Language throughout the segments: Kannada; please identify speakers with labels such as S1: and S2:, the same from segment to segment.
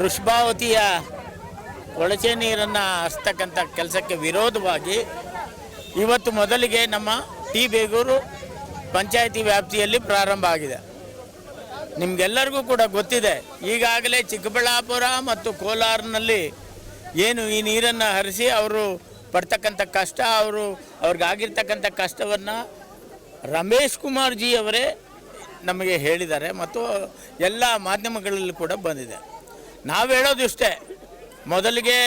S1: ವೃಷಭಾವತಿಯ ಕೊಳಚೆ ನೀರನ್ನು ಹಸ್ತಕ್ಕಂಥ ಕೆಲಸಕ್ಕೆ ವಿರೋಧವಾಗಿ ಇವತ್ತು ಮೊದಲಿಗೆ ನಮ್ಮ ಟಿ ಬೇಗೂರು ಪಂಚಾಯಿತಿ ವ್ಯಾಪ್ತಿಯಲ್ಲಿ ಪ್ರಾರಂಭ ಆಗಿದೆ. ನಿಮಗೆಲ್ಲರಿಗೂ ಕೂಡ ಗೊತ್ತಿದೆ, ಈಗಾಗಲೇ ಚಿಕ್ಕಬಳ್ಳಾಪುರ ಮತ್ತು ಕೋಲಾರನಲ್ಲಿ ಏನು ಈ ನೀರನ್ನು ಹರಿಸಿ ಅವರು ಪಡ್ತಕ್ಕಂಥ ಕಷ್ಟ, ಅವರು ಅವ್ರಿಗಾಗಿರ್ತಕ್ಕಂಥ ಕಷ್ಟವನ್ನು ರಮೇಶ್ ಕುಮಾರ್ ಜಿ ಅವರೇ ನಮಗೆ ಹೇಳಿದ್ದಾರೆ ಮತ್ತು ಎಲ್ಲ ಮಾಧ್ಯಮಗಳಲ್ಲಿ ಕೂಡ ಬಂದಿದೆ. ನಾವು ಹೇಳೋದು ಇಷ್ಟೇ. ಮೊದಲಿಗೆ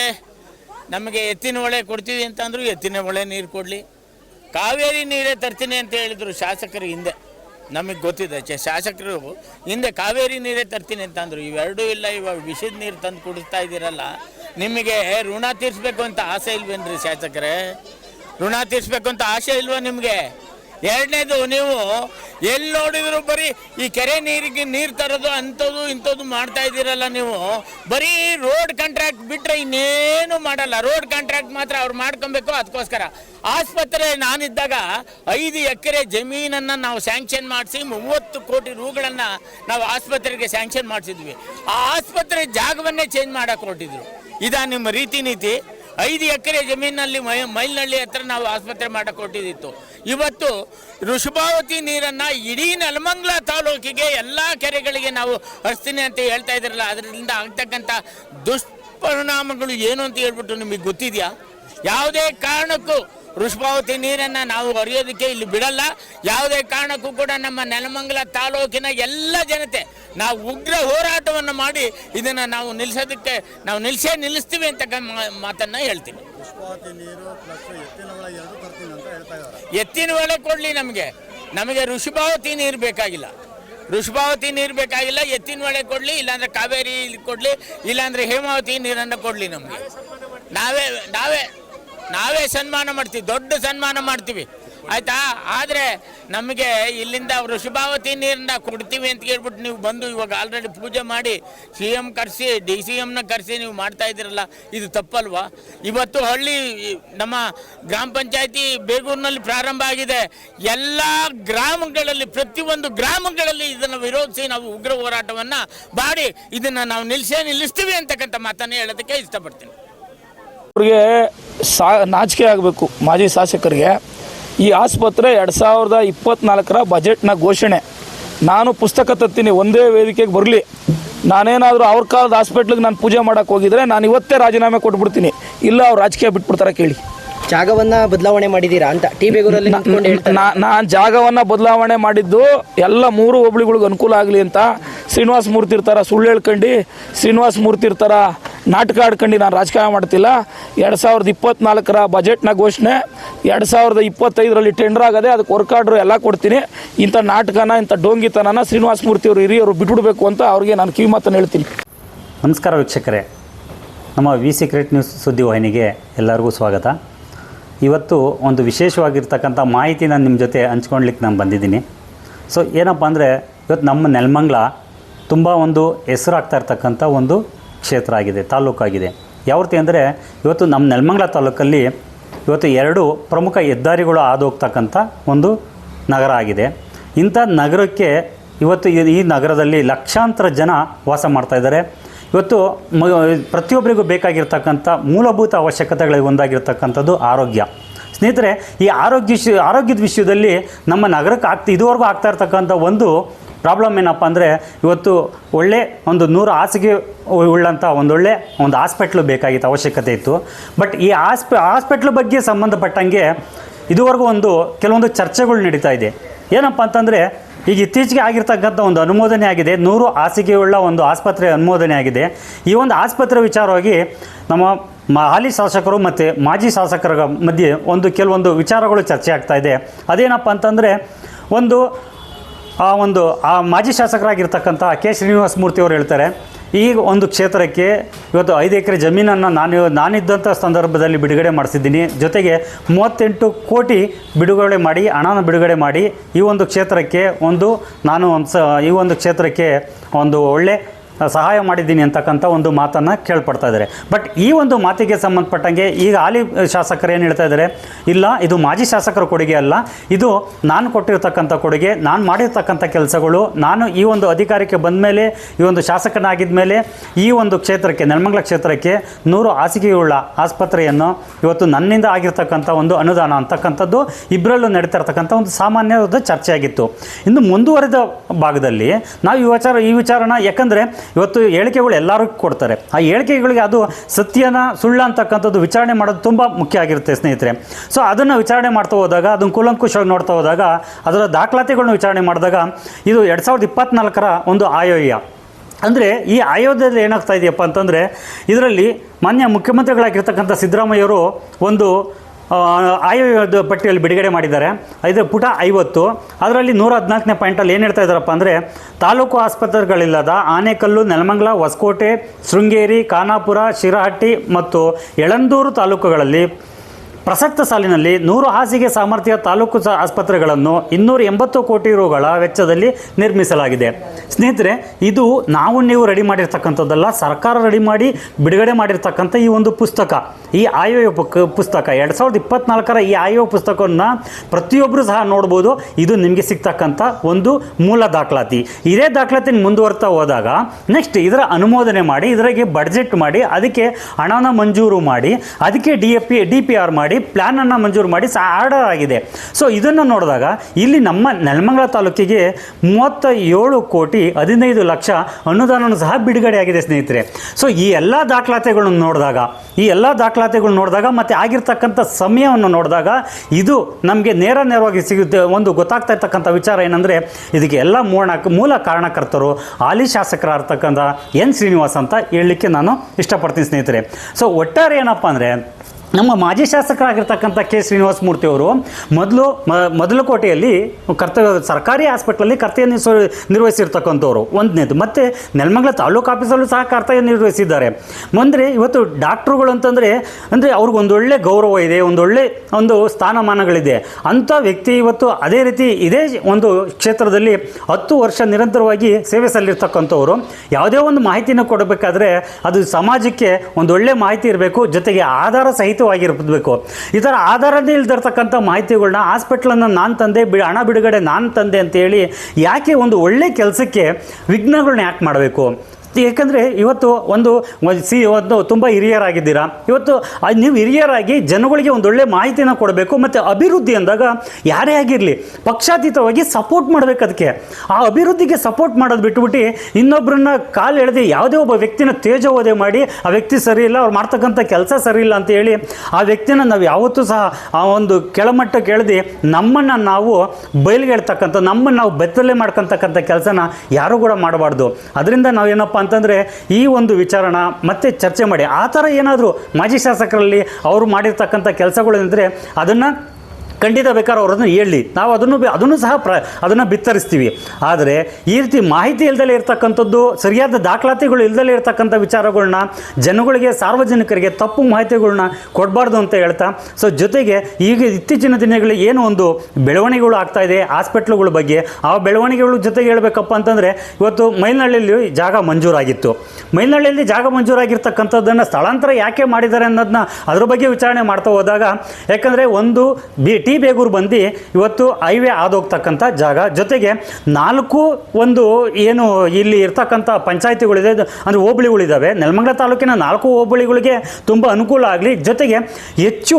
S1: ನಮಗೆ ಎತ್ತಿನ ಹೊಳೆ ಕೊಡ್ತೀವಿ ಅಂತ ಅಂದರು ಎತ್ತಿನ ಹೊಳೆ ನೀರು ಕೊಡಲಿ. ಕಾವೇರಿ ನೀರೇ ತರ್ತೀನಿ ಅಂತ ಹೇಳಿದರು ಶಾಸಕರು ಹಿಂದೆ. ನಮಗೆ ಗೊತ್ತಿದೆ, ಚ ಶಾಸಕರು ಹಿಂದೆ ಕಾವೇರಿ ನೀರೇ ತರ್ತೀನಿ ಅಂತಂದರು ಇವೆರಡೂ ಇಲ್ಲ ಇವಾಗ ವಿಷದ ನೀರು ತಂದು ಕುಡಿಸ್ತಾ ಇದ್ದೀರಲ್ಲ. ನಿಮಗೆ ಋಣ ತೀರಿಸ್ಬೇಕು ಅಂತ ಆಸೆ ಇಲ್ವೇನ್ರಿ ಶಾಸಕರೇ? ಋಣ ತೀರಿಸ್ಬೇಕು ಅಂತ ಆಸೆ ಇಲ್ವಾ ನಿಮಗೆ? ಎರಡನೇದು ನೀವು ಎಲ್ಲಿ ನೋಡಿದ್ರು ಬರೀ ಈ ಕೆರೆ ನೀರಿಗೆ ನೀರು ತರೋದು ಅಂಥದ್ದು ಇಂಥದ್ದು ಮಾಡ್ತಾ ಇದ್ದೀರಲ್ಲ ನೀವು? ಬರೀ ರೋಡ್ ಕಾಂಟ್ರಾಕ್ಟ್ ಬಿಟ್ಟರೆ ಇನ್ನೇನು ಮಾಡಲ್ಲ. ರೋಡ್ ಕಾಂಟ್ರಾಕ್ಟ್ ಮಾತ್ರ ಅವ್ರು ಮಾಡ್ಕೊಬೇಕು ಅದಕ್ಕೋಸ್ಕರ ಆಸ್ಪತ್ರೆ ನಾನಿದ್ದಾಗ ಐದು ಎಕರೆ ಜಮೀನನ್ನು ನಾವು ಸ್ಯಾಂಕ್ಷನ್ ಮಾಡಿಸಿ ಮೂವತ್ತು ಕೋಟಿ ರೂಗಳನ್ನು ನಾವು ಆಸ್ಪತ್ರೆಗೆ ಸ್ಯಾಂಕ್ಷನ್ ಮಾಡಿಸಿದ್ವಿ. ಆ ಆಸ್ಪತ್ರೆ ಜಾಗವನ್ನೇ ಚೇಂಜ್ ಮಾಡಕ್ಕೆ ಹೊರಟಿದ್ರು. ಇದಾ ನಿಮ್ಮ ರೀತಿ ನೀತಿ ಐದು ಎಕರೆ ಜಮೀನಲ್ಲಿ ಮೈಲ್ನಳ್ಳಿ ಹತ್ರ ನಾವು ಆಸ್ಪತ್ರೆ ಮಾಡಕ್ಕೆ ಕೊಟ್ಟಿದ್ದಿತ್ತು. ಇವತ್ತು ಋಷಭಾವತಿ ನೀರನ್ನು ಇಡೀ ನೆಲಮಂಗ್ಲ ತಾಲೂಕಿಗೆ ಎಲ್ಲ ಕೆರೆಗಳಿಗೆ ನಾವು ಹರಿಸ್ತೀನಿ ಅಂತ ಹೇಳ್ತಾ ಇದ್ರಲ್ಲ, ಅದರಿಂದ ಆಗ್ತಕ್ಕಂಥ ದುಷ್ಪರಿಣಾಮಗಳು ಏನು ಅಂತ ಹೇಳ್ಬಿಟ್ಟು ನಿಮಗೆ ಗೊತ್ತಿದೆಯಾ? ಯಾವುದೇ ಕಾರಣಕ್ಕೂ ವೃಷಭಾವತಿ ನೀರನ್ನು ನಾವು ಹರಿಯೋದಕ್ಕೆ ಇಲ್ಲಿ ಬಿಡಲ್ಲ. ಯಾವುದೇ ಕಾರಣಕ್ಕೂ ಕೂಡ ನಮ್ಮ ನೆಲಮಂಗಲ ತಾಲೂಕಿನ ಎಲ್ಲ ಜನತೆ ನಾವು ಉಗ್ರ ಹೋರಾಟವನ್ನು ಮಾಡಿ ಇದನ್ನು ನಾವು ನಿಲ್ಲಿಸೋದಕ್ಕೆ ನಾವು ನಿಲ್ಲಿಸೇ ನಿಲ್ಲಿಸ್ತೀವಿ ಅಂತ ಮಾತನ್ನು
S2: ಪ್ಲಸ್ ಎತ್ತಿನ
S1: ಒಳೆ ಕೊಡಲಿ ನಮಗೆ. ನಮಗೆ ಋಷಭಾವತಿ ನೀರು ಬೇಕಾಗಿಲ್ಲ. ಋಷಭಾವತಿ ನೀರು ಬೇಕಾಗಿಲ್ಲ ಎತ್ತಿನ ಹೊಳೆ ಕೊಡಲಿ ಇಲ್ಲಾಂದ್ರೆ ಕಾವೇರಿ ಕೊಡಲಿ ಇಲ್ಲಾಂದ್ರೆ ಹೇಮಾವತಿ ನೀರನ್ನು ಕೊಡಲಿ ನಮಗೆ. ನಾವೇ ನಾವೇ ನಾವೇ ಸನ್ಮಾನ ಮಾಡ್ತೀವಿ, ದೊಡ್ಡ ಸನ್ಮಾನ ಮಾಡ್ತೀವಿ. ಆಯ್ತಾ? ಆದರೆ ನಮಗೆ ಇಲ್ಲಿಂದ ವೃಷಭಾವತಿ ನೀರನ್ನ ಕೊಡ್ತೀವಿ ಅಂತ ಹೇಳ್ಬಿಟ್ಟು ನೀವು ಬಂದು ಇವಾಗ ಆಲ್ರೆಡಿ ಪೂಜೆ ಮಾಡಿ ಸಿ ಎಂ ಕರೆಸಿ ಡಿ ಸಿ ಎಮ್ನ ಕರೆಸಿ ನೀವು ಮಾಡ್ತಾ ಇದ್ದೀರಲ್ಲ, ಇದು ತಪ್ಪಲ್ವಾ? ಇವತ್ತು ಹಳ್ಳಿ, ನಮ್ಮ ಗ್ರಾಮ ಪಂಚಾಯತಿ ಬೇಗೂರಿನಲ್ಲಿ ಪ್ರಾರಂಭ ಆಗಿದೆ. ಎಲ್ಲ ಗ್ರಾಮಗಳಲ್ಲಿ, ಪ್ರತಿಯೊಂದು ಗ್ರಾಮಗಳಲ್ಲಿ ಇದನ್ನು ವಿರೋಧಿಸಿ ನಾವು ಉಗ್ರ ಹೋರಾಟವನ್ನು ಮಾಡಿ ಇದನ್ನು ನಾವು ನಿಲ್ಲಿಸೇ ನಿಲ್ಲಿಸ್ತೀವಿ ಅಂತಕ್ಕಂಥ ಮಾತನ್ನು ಹೇಳೋದಕ್ಕೆ ಇಷ್ಟಪಡ್ತೀನಿ.
S3: ಅವ್ರಿಗೆ ಸಾ ನಾಚಿಕೆ ಆಗಬೇಕು ಮಾಜಿ ಶಾಸಕರಿಗೆ. ಈ ಆಸ್ಪತ್ರೆ ಎರಡು ಸಾವಿರದ ಇಪ್ಪತ್ನಾಲ್ಕರ ಬಜೆಟ್ನ ಘೋಷಣೆ. ನಾನು ಪುಸ್ತಕ ತತ್ತೀನಿ ಒಂದೇ ವೇದಿಕೆಗೆ ಬರಲಿ. ನಾನೇನಾದರೂ ಅವ್ರ ಕಾಲದ ಹಾಸ್ಪಿಟ್ಲಿಗೆ ನಾನು ಪೂಜೆ ಮಾಡೋಕೆ ಹೋಗಿದ್ರೆ ನಾನು ಇವತ್ತೇ ರಾಜೀನಾಮೆ ಕೊಟ್ಬಿಡ್ತೀನಿ. ಇಲ್ಲ ಅವ್ರು ರಾಜಕೀಯ ಬಿಟ್ಬಿಡ್ತಾರೆ ಕೇಳಿ.
S4: ಜಾಗವನ್ನು ಬದಲಾವಣೆ ಮಾಡಿದ್ದೀರಾ ಅಂತ ಟಿ ಬೇಗೂರಲ್ಲಿ
S3: ನಾನು ಜಾಗವನ್ನು ಬದಲಾವಣೆ ಮಾಡಿದ್ದು ಎಲ್ಲ ಮೂರು ಹೋಬಳಿಗಳಿಗೆ ಅನುಕೂಲ ಆಗಲಿ ಅಂತ ಶ್ರೀನಿವಾಸ ಮೂರ್ತಿ ಇರ್ತಾರ ಸುಳ್ಳು ಹೇಳ್ಕೊಂಡು ಶ್ರೀನಿವಾಸ ಮೂರ್ತಿ ಇರ್ತಾರ ನಾಟಕ ಆಡ್ಕೊಂಡು ನಾನು ರಾಜಕಾರಣ ಮಾಡ್ತಿಲ್ಲ. ಎರಡು ಸಾವಿರದ ಇಪ್ಪತ್ನಾಲ್ಕರ ಬಜೆಟ್ನ ಘೋಷಣೆ, ಎರಡು ಸಾವಿರದ ಇಪ್ಪತ್ತೈದರಲ್ಲಿ ಟೆಂಡರ್ ಆಗದೆ ಅದಕ್ಕೆ ವರ್ಕ್ ಆರ್ಡ್ರು ಎಲ್ಲ ಕೊಡ್ತೀನಿ. ಇಂಥ ನಾಟಕನ, ಇಂಥ ಡೋಂಗಿತನನ ಶ್ರೀನಿವಾಸ ಮೂರ್ತಿ ಅವರು ಹಿರಿಯವರು ಬಿಟ್ಬಿಡ್ಬೇಕು ಅಂತ ಅವ್ರಿಗೆ ನಾನು ಕಿವಿಮಾತನ್ನು ಹೇಳ್ತೀನಿ.
S5: ನಮಸ್ಕಾರ ವೀಕ್ಷಕರೇ. ನಮ್ಮ ವಿ ಸೀಕ್ರೆಟ್ ನ್ಯೂಸ್ ಸುದ್ದಿವಾಹಿನಿಗೆ ಎಲ್ಲರಿಗೂ ಸ್ವಾಗತ. ಇವತ್ತು ಒಂದು ವಿಶೇಷವಾಗಿರ್ತಕ್ಕಂಥ ನಾನು ನಿಮ್ಮ ಜೊತೆ ಹಂಚ್ಕೊಳ್ಲಿಕ್ಕೆ ನಾನು ಬಂದಿದ್ದೀನಿ. ಸೊ ಏನಪ್ಪ ಅಂದರೆ ಇವತ್ತು ನಮ್ಮ ನೆಲಮಂಗ್ಲ ತುಂಬ ಒಂದು ಹೆಸರಾಗ್ತಾ ಇರ್ತಕ್ಕಂಥ ಒಂದು ಕ್ಷೇತ್ರ ಆಗಿದೆ ತಾಲೂಕಾಗಿದೆ ಯಾವ ರೀತಿ ಅಂದರೆ ಇವತ್ತು ನಮ್ಮ ನೆಲಮಂಗಲ ತಾಲೂಕಲ್ಲಿ ಇವತ್ತು ಎರಡು ಪ್ರಮುಖ ಹೆದ್ದಾರಿಗಳು ಹಾದು ಹೋಗ್ತಕ್ಕಂಥ ಒಂದು ನಗರ ಆಗಿದೆ. ಇಂಥ ನಗರಕ್ಕೆ ಇವತ್ತು ಈ- ನಗರದಲ್ಲಿ ಲಕ್ಷಾಂತರ ಜನ ವಾಸ ಮಾಡ್ತಾ ಇದ್ದಾರೆ. ಇವತ್ತು ಮ ಪ್ರತಿಯೊಬ್ಬರಿಗೂ ಬೇಕಾಗಿರ್ತಕ್ಕಂಥ ಮೂಲಭೂತ ಅವಶ್ಯಕತೆಗಳಿಗೆ ಒಂದಾಗಿರ್ತಕ್ಕಂಥದ್ದು ಆರೋಗ್ಯ. ಸ್ನೇಹಿತರೆ, ಈ ಆರೋಗ್ಯ ಆರೋಗ್ಯದ ವಿಷಯದಲ್ಲಿ ನಮ್ಮ ನಗರಕ್ಕೆ ಆಗ್ತಾ ಇದುವರೆಗೂ ಆಗ್ತಾ ಇರ್ತಕ್ಕಂಥ ಒಂದು ಪ್ರಾಬ್ಲಮ್ ಏನಪ್ಪ ಅಂದರೆ ಇವತ್ತು ಒಳ್ಳೆ ಒಂದು ನೂರು ಹಾಸಿಗೆ ಉಳ್ಳಂಥ ಒಂದೊಳ್ಳೆ ಒಂದು ಹಾಸ್ಪಿಟ್ಲು ಬೇಕಾಗಿತ್ತು ಅವಶ್ಯಕತೆ ಇತ್ತು. ಬಟ್ ಈ ಹಾಸ್ಪಿ, ಹಾಸ್ಪಿಟ್ಲ್ ಬಗ್ಗೆ ಸಂಬಂಧಪಟ್ಟಂಗೆ ಇದುವರೆಗೂ ಒಂದು ಕೆಲವೊಂದು ಚರ್ಚೆಗಳು ನಡೀತಾ ಇದೆ. ಏನಪ್ಪ ಅಂತಂದರೆ ಈಗ ಇತ್ತೀಚೆಗೆ ಆಗಿರ್ತಕ್ಕಂಥ ಒಂದು ಅನುಮೋದನೆ ಆಗಿದೆ. ನೂರು ಹಾಸಿಗೆಯುಳ್ಳ ಒಂದು ಆಸ್ಪತ್ರೆ ಅನುಮೋದನೆ ಆಗಿದೆ. ಈ ಒಂದು ಆಸ್ಪತ್ರೆ ವಿಚಾರವಾಗಿ ನಮ್ಮ ಹಾಲಿ ಶಾಸಕರು ಮತ್ತು ಮಾಜಿ ಶಾಸಕರ ಮಧ್ಯೆ ಒಂದು ಕೆಲವೊಂದು ವಿಚಾರಗಳು ಚರ್ಚೆ ಆಗ್ತಾ ಇದೆ. ಅದೇನಪ್ಪ ಅಂತಂದರೆ ಒಂದು ಆ ಒಂದು, ಆ ಮಾಜಿ ಶಾಸಕರಾಗಿರ್ತಕ್ಕಂಥ ಕೆ ಶ್ರೀನಿವಾಸ ಮೂರ್ತಿ ಅವರು ಹೇಳ್ತಾರೆ ಈ ಒಂದು ಕ್ಷೇತ್ರಕ್ಕೆ ಇವತ್ತು ಐದು ಎಕರೆ ಜಮೀನನ್ನು ನಾನು, ನಾನಿದ್ದಂಥ ಸಂದರ್ಭದಲ್ಲಿ ಬಿಡುಗಡೆ ಮಾಡಿಸಿದ್ದೀನಿ. ಜೊತೆಗೆ ಮೂವತ್ತೆಂಟು ಕೋಟಿ ಬಿಡುಗಡೆ ಮಾಡಿ, ಹಣನ ಬಿಡುಗಡೆ ಮಾಡಿ ಈ ಒಂದು ಕ್ಷೇತ್ರಕ್ಕೆ ಒಂದು, ನಾನು ಒಂದು ಈ ಒಂದು ಕ್ಷೇತ್ರಕ್ಕೆ ಒಂದು ಒಳ್ಳೆ ಸಹಾಯ ಮಾಡಿದ್ದೀನಿ ಅಂತಕ್ಕಂಥ ಒಂದು ಮಾತನ್ನು ಕೇಳ್ಪಡ್ತಾ ಇದ್ದಾರೆ. ಬಟ್ ಈ ಒಂದು ಮಾತಿಗೆ ಸಂಬಂಧಪಟ್ಟಂಗೆ ಈಗ ಹಾಲಿ ಶಾಸಕರು ಏನು ಹೇಳ್ತಾ ಇದ್ದಾರೆ? ಇಲ್ಲ, ಇದು ಮಾಜಿ ಶಾಸಕರ ಕೊಡುಗೆ ಅಲ್ಲ. ಇದು ನಾನು ಕೊಟ್ಟಿರ್ತಕ್ಕಂಥ ಕೊಡುಗೆ, ನಾನು ಮಾಡಿರ್ತಕ್ಕಂಥ ಕೆಲಸಗಳು, ನಾನು ಈ ಒಂದು ಅಧಿಕಾರಕ್ಕೆ ಬಂದ ಮೇಲೆ ಈ ಒಂದು ಶಾಸಕನಾಗಿದ್ದ ಮೇಲೆ ಈ ಒಂದು ಕ್ಷೇತ್ರಕ್ಕೆ, ನೆಲಮಂಗಲ ಕ್ಷೇತ್ರಕ್ಕೆ ನೂರು ಹಾಸಿಗೆಯುಳ್ಳ ಆಸ್ಪತ್ರೆಯನ್ನು ಇವತ್ತು ನನ್ನಿಂದ ಆಗಿರ್ತಕ್ಕಂಥ ಒಂದು ಅನುದಾನ ಅಂತಕ್ಕಂಥದ್ದು ಇಬ್ಬರಲ್ಲೂ ನಡೀತಾ ಇರ್ತಕ್ಕಂಥ ಒಂದು ಸಾಮಾನ್ಯವಾದ ಚರ್ಚೆಯಾಗಿತ್ತು. ಇನ್ನು ಮುಂದುವರೆದ ಭಾಗದಲ್ಲಿ ನಾವು ಈ ವಿಚಾರ, ಈ ವಿಚಾರನ ಯಾಕಂದರೆ ಇವತ್ತು ಹೇಳಿಕೆಗಳು ಎಲ್ಲರೂ ಕೊಡ್ತಾರೆ. ಆ ಹೇಳಿಕೆಗಳಿಗೆ ಅದು ಸತ್ಯನ ಸುಳ್ಳ ಅಂತಕ್ಕಂಥದ್ದು ವಿಚಾರಣೆ ಮಾಡೋದು ತುಂಬ ಮುಖ್ಯ ಆಗಿರುತ್ತೆ ಸ್ನೇಹಿತರೆ. ಸೊ ಅದನ್ನು ವಿಚಾರಣೆ ಮಾಡ್ತಾ ಹೋದಾಗ, ಅದನ್ನು ಕುಲಂಕುಶವಾಗಿ ನೋಡ್ತಾ ಹೋದಾಗ, ಅದರ ದಾಖಲಾತಿಗಳನ್ನ ವಿಚಾರಣೆ ಮಾಡಿದಾಗ ಇದು ಎರಡು ಸಾವಿರದ ಇಪ್ಪತ್ನಾಲ್ಕರ ಒಂದು ಆಯೋಯ. ಅಂದರೆ ಈ ಆಯೋಗದಲ್ಲಿ ಏನಾಗ್ತಾ ಇದೆಯಪ್ಪ ಅಂತಂದರೆ, ಇದರಲ್ಲಿ ಮಾನ್ಯ ಮುಖ್ಯಮಂತ್ರಿಗಳಾಗಿರ್ತಕ್ಕಂಥ ಸಿದ್ದರಾಮಯ್ಯವರು ಒಂದು ಆಯೋಗದ ಪಟ್ಟಿಯಲ್ಲಿ ಬಿಡುಗಡೆ ಮಾಡಿದ್ದಾರೆ. ಇದು ಪುಟ ಐವತ್ತು. ಅದರಲ್ಲಿ ನೂರ ಹದಿನಾಲ್ಕನೇ ಪಾಯಿಂಟಲ್ಲಿ ಏನು ಹೇಳ್ತಾ ಇದ್ದಾರಪ್ಪ ಅಂದರೆ, ತಾಲೂಕು ಆಸ್ಪತ್ರೆಗಳಿಲ್ಲದ ಆನೆಕಲ್ಲು, ನೆಲಮಂಗಲ, ಹೊಸಕೋಟೆ, ಶೃಂಗೇರಿ, ಖಾನಾಪುರ, ಶಿರಹಟ್ಟಿ ಮತ್ತು ಯಳಂದೂರು ತಾಲೂಕುಗಳಲ್ಲಿ ಪ್ರಸಕ್ತ ಸಾಲಿನಲ್ಲಿ ನೂರು ಹಾಸಿಗೆ ಸಾಮರ್ಥ್ಯ ತಾಲೂಕು ಆಸ್ಪತ್ರೆಗಳನ್ನು ಇನ್ನೂರ ಎಂಬತ್ತು ಕೋಟಿ ರುಗಳ ವೆಚ್ಚದಲ್ಲಿ ನಿರ್ಮಿಸಲಾಗಿದೆ. ಸ್ನೇಹಿತರೆ, ಇದು ನಾವು ನೀವು ರೆಡಿ ಮಾಡಿರ್ತಕ್ಕಂಥದ್ದಲ್ಲ, ಸರ್ಕಾರ ರೆಡಿ ಮಾಡಿ ಬಿಡುಗಡೆ ಮಾಡಿರ್ತಕ್ಕಂಥ ಈ ಒಂದು ಪುಸ್ತಕ. ಈ ಪುಕ್- ಪುಸ್ತಕ, ಎರಡು ಸಾವಿರದ ಇಪ್ಪತ್ನಾಲ್ಕರ ಈ ಆಯೋಗ ಪುಸ್ತಕವನ್ನು ಪ್ರತಿಯೊಬ್ಬರು ಸಹ ನೋಡ್ಬೋದು. ಇದು ನಿಮಗೆ ಸಿಗ್ತಕ್ಕಂಥ ಒಂದು ಮೂಲ ದಾಖಲಾತಿ. ಇದೇ ದಾಖಲಾತಿ ಮುಂದುವರ್ತಾ ಹೋದಾಗ, ನೆಕ್ಸ್ಟ್ ಇದರ ಅನುಮೋದನೆ ಮಾಡಿ, ಇದರಿಗೆ ಬಡ್ಜೆಟ್ ಮಾಡಿ, ಅದಕ್ಕೆ ಹಣನ ಮಂಜೂರು ಮಾಡಿ, ಅದಕ್ಕೆ D F P D P R ಮಾಡಿ ಪ್ಲ್ಯಾನನ್ನು ಮಂಜೂರು ಮಾಡಿ ಸಹ ಆರ್ಡರ್ ಆಗಿದೆ. ಸೊ ಇದನ್ನು ನೋಡಿದಾಗ ಇಲ್ಲಿ ನಮ್ಮ ನೆಲಮಂಗಲ ತಾಲೂಕಿಗೆ ಮೂವತ್ತ ಏಳು ಕೋಟಿ ಹದಿನೈದು ಲಕ್ಷ ಅನುದಾನವನ್ನು ಸಹ ಬಿಡುಗಡೆ ಆಗಿದೆ, ಸ್ನೇಹಿತರೆ. ಸೊ ಈ ಎಲ್ಲ ದಾಖಲಾತಿಗಳನ್ನು ನೋಡಿದಾಗ, ಈ ಎಲ್ಲ ದಾಖಲಾತಿಗಳು ನೋಡಿದಾಗ ಮತ್ತು ಆಗಿರ್ತಕ್ಕಂಥ ಸಮಯವನ್ನು ನೋಡಿದಾಗ ಇದು ನಮಗೆ ನೇರ ನೇರವಾಗಿ ಸಿಗುತ್ತೆ. ಒಂದು ಗೊತ್ತಾಗ್ತಾ ಇರ್ತಕ್ಕಂಥ ವಿಚಾರ ಏನಂದರೆ, ಇದಕ್ಕೆ ಎಲ್ಲ ಮೂಲ ಮೂಲ ಕಾರಣಕರ್ತರು, ಹಾಲಿ ಶಾಸಕರಾಗಿರ್ತಕ್ಕಂಥ ಎನ್ ಶ್ರೀನಿವಾಸ್ ಅಂತ ಹೇಳಲಿಕ್ಕೆ ನಾನು ಇಷ್ಟಪಡ್ತೀನಿ, ಸ್ನೇಹಿತರೆ. ಸೊ ಒಟ್ಟಾರೆ ಏನಪ್ಪ ಅಂದರೆ ನಮ್ಮ ಮಾಜಿ ಶಾಸಕರಾಗಿರ್ತಕ್ಕಂಥ ಕೆ ಶ್ರೀನಿವಾಸ ಮೂರ್ತಿ ಅವರು ಮೊದಲು ಮೊದಲಕೋಟೆಯಲ್ಲಿ ಕರ್ತವ್ಯ, ಸರ್ಕಾರಿ ಹಾಸ್ಪಿಟ್ಲಲ್ಲಿ ಕರ್ತವ್ಯ ನಿರ್ವ- ನಿರ್ವಹಿಸಿರ್ತಕ್ಕಂಥವ್ರು. ಒಂದನೇದು. ಮತ್ತು ನೆಲಮಂಗಲ ತಾಲೂಕು ಆಫೀಸಲ್ಲೂ ಸಹ ಕರ್ತವ್ಯ ನಿರ್ವಹಿಸಿದ್ದಾರೆ. ಅಂದರೆ ಇವತ್ತು ಡಾಕ್ಟ್ರುಗಳು ಅಂತಂದರೆ, ಅಂದರೆ ಅವ್ರಿಗೆ ಒಂದೊಳ್ಳೆ ಗೌರವ ಇದೆ, ಒಂದೊಳ್ಳೆ ಒಂದು ಸ್ಥಾನಮಾನಗಳಿದೆ. ಅಂಥ ವ್ಯಕ್ತಿ ಇವತ್ತು ಅದೇ ರೀತಿ ಇದೇ ಒಂದು ಕ್ಷೇತ್ರದಲ್ಲಿ ಹತ್ತು ವರ್ಷ ನಿರಂತರವಾಗಿ ಸೇವೆ ಸಲ್ಲಿರ್ತಕ್ಕಂಥವ್ರು. ಯಾವುದೇ ಒಂದು ಮಾಹಿತಿನ ಕೊಡಬೇಕಾದ್ರೆ ಅದು ಸಮಾಜಕ್ಕೆ ಒಂದೊಳ್ಳೆ ಮಾಹಿತಿ ಇರಬೇಕು. ಜೊತೆಗೆ ಆಧಾರ ಸಹಿತವಾಗಿರಬೇಕು ಈ ಥರ ಆಧಾರನೇ ಇಲ್ದಿರ್ತಕ್ಕಂಥ ಮಾಹಿತಿಗಳನ್ನ ಹಾಸ್ಪಿಟ್ಲನ್ನು ನಾನು ತಂದೆ, ಬಿ ಹಣ ಬಿಡುಗಡೆ ನಾನು ತಂದೆ ಅಂತೇಳಿ ಯಾಕೆ ಒಂದು ಒಳ್ಳೆ ಕೆಲಸಕ್ಕೆ ವಿಘ್ನಗಳನ್ನ ಯಾಕೆ ಮಾಡಬೇಕು? ಏಕೆಂದರೆ ಇವತ್ತು ಒಂದು ಸಿ ಒಂದು ತುಂಬ ಹಿರಿಯರಾಗಿದ್ದೀರಾ? ಇವತ್ತು ನೀವು ಹಿರಿಯರಾಗಿ ಜನಗಳಿಗೆ ಒಂದೊಳ್ಳೆ ಮಾಹಿತಿನ ಕೊಡಬೇಕು ಮತ್ತು ಅಭಿವೃದ್ಧಿ ಅಂದಾಗ ಯಾರೇ ಆಗಿರಲಿ, ಪಕ್ಷಾತೀತವಾಗಿ ಸಪೋರ್ಟ್ ಮಾಡಬೇಕು ಅದಕ್ಕೆ. ಆ ಅಭಿವೃದ್ಧಿಗೆ ಸಪೋರ್ಟ್ ಮಾಡೋದು ಬಿಟ್ಬಿಟ್ಟು ಇನ್ನೊಬ್ಬರನ್ನ ಕಾಲು ಎಳೆದು ಯಾವುದೇ ಒಬ್ಬ ವ್ಯಕ್ತಿನ ತೇಜೋವಧೆ ಮಾಡಿ, ಆ ವ್ಯಕ್ತಿ ಸರಿ ಇಲ್ಲ, ಅವ್ರು ಮಾಡ್ತಕ್ಕಂಥ ಕೆಲಸ ಸರಿ ಇಲ್ಲ ಅಂತ ಹೇಳಿ ಆ ವ್ಯಕ್ತಿನ ನಾವು ಯಾವತ್ತೂ ಸಹ ಆ ಒಂದು ಕೆಳಮಟ್ಟಕ್ಕೆ ಎಳೆದು ನಮ್ಮನ್ನು ನಾವು ಬಯಲಿಗೆಳ್ತಕ್ಕಂಥ, ನಮ್ಮನ್ನು ನಾವು ಬೆತ್ತಲೆ ಮಾಡ್ಕೊತಕ್ಕಂಥ ಕೆಲಸನ ಯಾರೂ ಕೂಡ ಮಾಡಬಾರ್ದು. ಅದರಿಂದ ನಾವೇನಪ್ಪ ಅಂತಂದರೆ ಈ ಒಂದು ವಿಚಾರಣ ಮತ್ತೆ ಚರ್ಚೆ ಮಾಡಿ. ಆ ಥರ ಏನಾದರೂ ಮಾಜಿ ಶಾಸಕರಲ್ಲಿ ಅವರು ಮಾಡಿರ್ತಕ್ಕಂಥ ಕೆಲಸಗಳು ಅಂದರೆ ಅದನ್ನು ಖಂಡಿತ ಬೇಕಾದ್ರೆ ಅವರನ್ನು ಹೇಳಿ. ನಾವು ಅದನ್ನು ಅದನ್ನು ಸಹ ಪ್ರ ಅದನ್ನು ಬಿತ್ತರಿಸ್ತೀವಿ. ಆದರೆ ಈ ರೀತಿ ಮಾಹಿತಿ ಇಲ್ದಲೇ ಇರ್ತಕ್ಕಂಥದ್ದು, ಸರಿಯಾದ ದಾಖಲಾತಿಗಳು ಇಲ್ದಲೇ ಇರತಕ್ಕಂಥ ವಿಚಾರಗಳನ್ನ ಜನಗಳಿಗೆ, ಸಾರ್ವಜನಿಕರಿಗೆ ತಪ್ಪು ಮಾಹಿತಿಗಳನ್ನ ಕೊಡಬಾರ್ದು ಅಂತ ಹೇಳ್ತಾ, ಸೊ ಜೊತೆಗೆ ಈಗ ಇತ್ತೀಚಿನ ದಿನಗಳಲ್ಲಿ ಏನು ಒಂದು ಬೆಳವಣಿಗೆಗಳು ಆಗ್ತಾ ಇದೆ, ಹಾಸ್ಪಿಟ್ಲುಗಳ ಬಗ್ಗೆ. ಆ ಬೆಳವಣಿಗೆಗಳ ಜೊತೆಗೆ ಹೇಳಬೇಕಪ್ಪ ಅಂತಂದರೆ, ಇವತ್ತು ಮೈಲ್ನಹಳ್ಳಿಯಲ್ಲಿ ಜಾಗ ಮಂಜೂರಾಗಿತ್ತು. ಮೈಲ್ನಹಳ್ಳಿಯಲ್ಲಿ ಜಾಗ ಮಂಜೂರಾಗಿರ್ತಕ್ಕಂಥದ್ದನ್ನು ಸ್ಥಳಾಂತರ ಯಾಕೆ ಮಾಡಿದ್ದಾರೆ ಅನ್ನೋದನ್ನ ಅದ್ರ ಬಗ್ಗೆ ವಿಚಾರಣೆ ಮಾಡ್ತಾ ಹೋದಾಗ, ಯಾಕಂದರೆ ಒಂದು ಬಿ ಬೇಗೂರು ಬಂದು ಇವತ್ತು ಹೈವೇ ಆದೋಗ್ತಕ್ಕಂಥ ಜಾಗ. ಜೊತೆಗೆ ನಾಲ್ಕು ಒಂದು ಏನು ಇಲ್ಲಿ ಇರ್ತಕ್ಕಂಥ ಪಂಚಾಯತಿಗಳಿದೆ, ಅಂದರೆ ಹೋಬಳಿಗಳಿದ್ದಾವೆ ನೆಲಮಂಗಲ ತಾಲೂಕಿನ ನಾಲ್ಕು ಹೋಬಳಿಗಳಿಗೆ ತುಂಬ ಅನುಕೂಲ ಆಗಲಿ. ಜೊತೆಗೆ ಹೆಚ್ಚು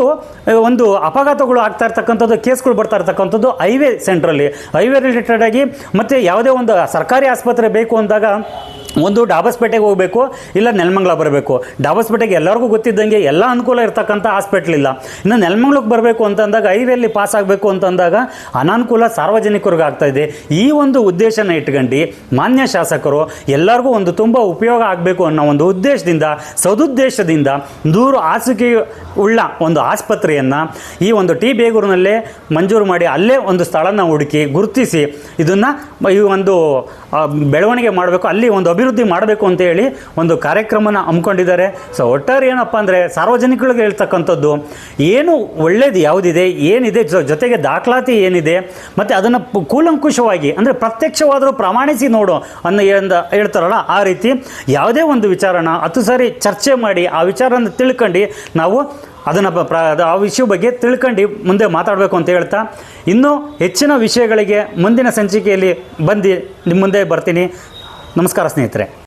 S5: ಒಂದು ಅಪಘಾತಗಳು ಆಗ್ತಾ ಇರ್ತಕ್ಕಂಥದ್ದು, ಕೇಸ್ಗಳು ಬರ್ತಾ ಇರ್ತಕ್ಕಂಥದ್ದು ಹೈವೇ ಸೆಂಟ್ರಲ್ಲಿ. ಹೈವೇ ರಿಲೇಟೆಡ್ ಆಗಿ ಮತ್ತು ಯಾವುದೇ ಒಂದು ಸರ್ಕಾರಿ ಆಸ್ಪತ್ರೆ ಬೇಕು ಅಂದಾಗ ಒಂದು ಡಾಬಸ್ಪೇಟೆಗೆ ಹೋಗಬೇಕು, ಇಲ್ಲ ನೆಲಮಂಗ್ಲ ಬರಬೇಕು. ಡಾಬಸ್ಪೇಟೆಗೆ ಎಲ್ಲರಿಗೂ ಗೊತ್ತಿದ್ದಂಗೆ ಎಲ್ಲ ಅನುಕೂಲ ಇರ್ತಕ್ಕಂಥ ಹಾಸ್ಪಿಟ್ಲ್ ಇಲ್ಲ. ಇನ್ನು ನೆಲಮಂಗ್ಲಕ್ಕೆ ಬರಬೇಕು ಅಂತಂದಾಗ ಹೈವೇಲಿ ಪಾಸ್ ಆಗಬೇಕು ಅಂತಂದಾಗ ಅನಾನುಕೂಲ ಸಾರ್ವಜನಿಕರಿಗೆ ಆಗ್ತಾ ಇದೆ. ಈ ಒಂದು ಉದ್ದೇಶನ ಇಟ್ಕೊಂಡು ಮಾನ್ಯ ಶಾಸಕರು ಎಲ್ಲರಿಗೂ ಒಂದು ತುಂಬ ಉಪಯೋಗ ಆಗಬೇಕು ಅನ್ನೋ ಒಂದು ಉದ್ದೇಶದಿಂದ, ಸದುದ್ದೇಶದಿಂದ ನೂರು ಹಾಸಿಗೆ ಉಳ್ಳ ಒಂದು ಆಸ್ಪತ್ರೆಯನ್ನು ಈ ಒಂದು ಟಿ ಬೇಗೂರಿನಲ್ಲೇ ಮಂಜೂರು ಮಾಡಿ ಅಲ್ಲೇ ಒಂದು ಸ್ಥಳನ ಹುಡುಕಿ ಗುರುತಿಸಿ ಇದನ್ನು ಈ ಒಂದು ಬೆಳವಣಿಗೆ ಮಾಡಬೇಕು. ಅಲ್ಲಿ ಒಂದು ಅಭಿವೃದ್ಧಿ ಅಭಿವೃದ್ಧಿ ಮಾಡಬೇಕು ಅಂತ ಹೇಳಿ ಒಂದು ಕಾರ್ಯಕ್ರಮನ ಹಮ್ಮಿಕೊಂಡಿದ್ದಾರೆ. ಸೊ ಒಟ್ಟಾರೆ ಏನಪ್ಪ ಅಂದರೆ ಸಾರ್ವಜನಿಕರಿಗೆ ಹೇಳ್ತಕ್ಕಂಥದ್ದು, ಏನು ಒಳ್ಳೇದು ಯಾವುದಿದೆ, ಏನಿದೆ ಜೊತೆಗೆ ದಾಖಲಾತಿ ಏನಿದೆ, ಮತ್ತು ಅದನ್ನು ಕೂಲಂಕುಷವಾಗಿ, ಅಂದರೆ ಪ್ರತ್ಯಕ್ಷವಾದರೂ ಪ್ರಮಾಣಿಸಿ ನೋಡು ಅನ್ನೋ ಹೇಳ್ತಾರಲ್ಲ ಆ ರೀತಿ ಯಾವುದೇ ಒಂದು ವಿಚಾರನ ಹತ್ತು ಸಾರಿ ಚರ್ಚೆ ಮಾಡಿ ಆ ವಿಚಾರನ ತಿಳ್ಕೊಂಡು ನಾವು ಅದನ್ನು ಆ ವಿಷಯ ಬಗ್ಗೆ ತಿಳ್ಕೊಂಡು ಮುಂದೆ ಮಾತಾಡಬೇಕು ಅಂತ ಹೇಳ್ತಾ, ಇನ್ನೂ ಹೆಚ್ಚಿನ ವಿಷಯಗಳಿಗೆ ಮುಂದಿನ ಸಂಚಿಕೆಯಲ್ಲಿ ಬಂದು ನಿಮ್ಮ ಮುಂದೆ ಬರ್ತೀನಿ. ನಮಸ್ಕಾರ ಸ್ನೇಹಿತರೆ.